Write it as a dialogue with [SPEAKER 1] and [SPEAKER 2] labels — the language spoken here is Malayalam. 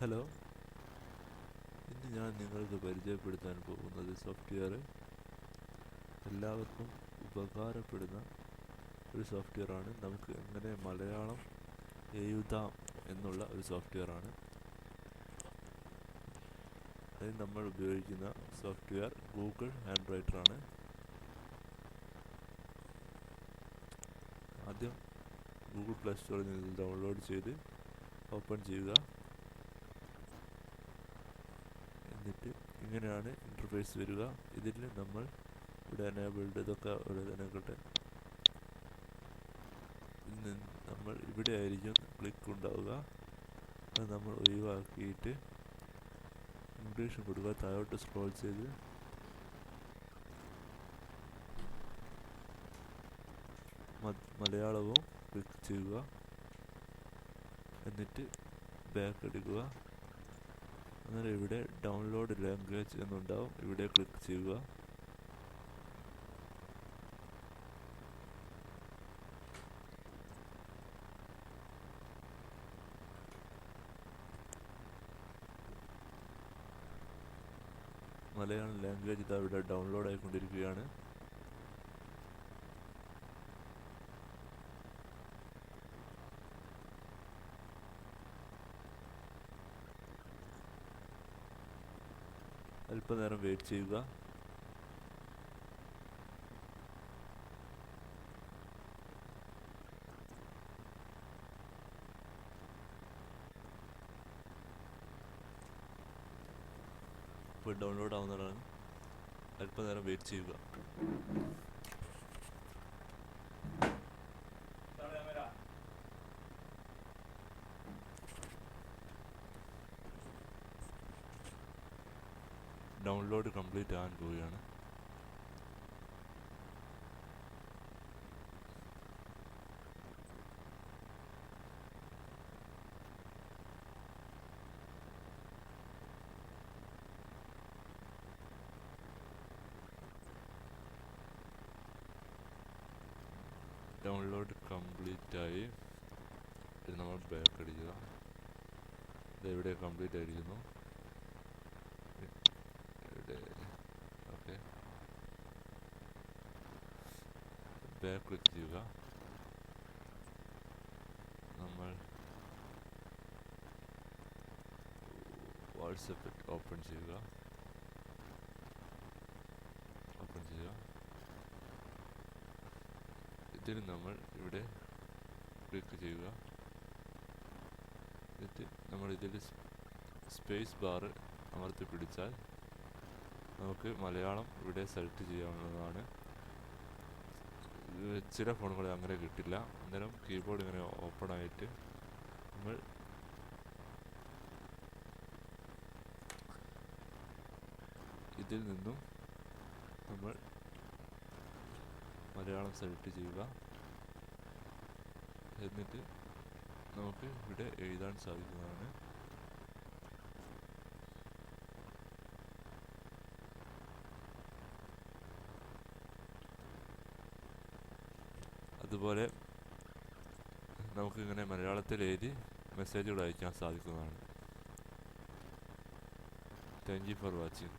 [SPEAKER 1] ഹലോ. ഇന്ന് ഞാൻ നിങ്ങൾക്ക് പരിചയപ്പെടുത്താൻ പോകുന്നത് സോഫ്റ്റ്വെയർ. എല്ലാവർക്കും ഉപകാരപ്പെടുന്ന ഒരു സോഫ്റ്റ്വെയറാണ് നമുക്ക് എങ്ങനെ മലയാളം എഴുതാം എന്നുള്ള ഒരു സോഫ്റ്റ്വെയർ ആണ്. അതിന് നമ്മൾ ഉപയോഗിക്കുന്ന സോഫ്റ്റ്വെയർ ഗൂഗിൾ ഹാൻഡ് ആണ്. ആദ്യം ഗൂഗിൾ പ്ലേ സ്റ്റോറിൽ നിന്ന് ഡൗൺലോഡ് ചെയ്ത് ഓപ്പൺ ചെയ്യുക എന്നിട്ട് ഇങ്ങനെയാണ് ഇന്റർഫേസ് വരിക? ഇതിൽ നമ്മൾ ഇവിടെ എനേബിൾഡ് ഇതൊക്കെ ഇവിടെ തന്നെ ഇതിൽ നമ്മൾ ഇവിടെ ആയിരിക്കും ക്ലിക്ക് ഉണ്ടാവുക. അത് നമ്മൾ ഒഴിവാക്കിയിട്ട് ഇംഗ്ലീഷ് കൊടുക്കുക. താഴോട്ട് സ്ക്രോൾ ചെയ്ത് മലയാളവും ക്ലിക്ക് ചെയ്യുക. എന്നിട്ട് ബാക്ക് അടിക്കുക അന്നേരം ഇവിടെ ഡൗൺലോഡ് ലാംഗ്വേജ് എന്നുണ്ടാവും ഇവിടെ ക്ലിക്ക് ചെയ്യുക. മലയാളം ലാംഗ്വേജ് ഇതാ ഇവിടെ ഡൗൺലോഡ് ആയിക്കൊണ്ടിരിക്കുകയാണ്. അല്പനേരം വെയിറ്റ് ചെയ്യുക. ഇപ്പോൾ ഡൗൺലോഡ് ആവുന്നതാണ്. അല്പനേരം വെയിറ്റ് ചെയ്യുക. ഡൗൺലോഡ് കംപ്ലീറ്റ് ആകാൻ പോവുകയാണ്. ഡൗൺലോഡ് കംപ്ലീറ്റ് ആയി. ഇത് നമ്മൾ ബാക്ക് അടിക്കുക ഇത് ഇവിടെ കംപ്ലീറ്റ് ആയിരിക്കുന്നു ഇവിടെ ഓക്കെ ബാക്ക് ക്ലിക്ക് ചെയ്യുക നമ്മൾ വാട്സപ്പ് ഓപ്പൺ ചെയ്യുക. ഓപ്പൺ ചെയ്യുക. ഇതിൽ നമ്മൾ ഇവിടെ ക്ലിക്ക് ചെയ്യുക. എന്നിട്ട് നമ്മൾ ഇതിൽ സ്പേസ് ബാർ അമർത്തി പിടിച്ചാൽ നമുക്ക് മലയാളം ഇവിടെ സെലക്ട് ചെയ്യാവുന്നതാണ്. ചില ഫോണുകളിൽ അങ്ങനെ കിട്ടില്ല. അന്നേരം കീബോർഡ് ഇങ്ങനെ ഓപ്പൺ ആയിട്ട് നമ്മൾ ഇതിൽ നിന്നും നമ്മൾ മലയാളം സെലക്ട് ചെയ്യുക. എന്നിട്ട് നമുക്ക് ഇവിടെ എഴുതാൻ സാധിക്കുന്നതാണ്. അതുപോലെ നമുക്കിങ്ങനെ മലയാളത്തിൽ എഴുതി മെസ്സേജുകൾ അയക്കാൻ സാധിക്കുന്നതാണ്. Thank you for watching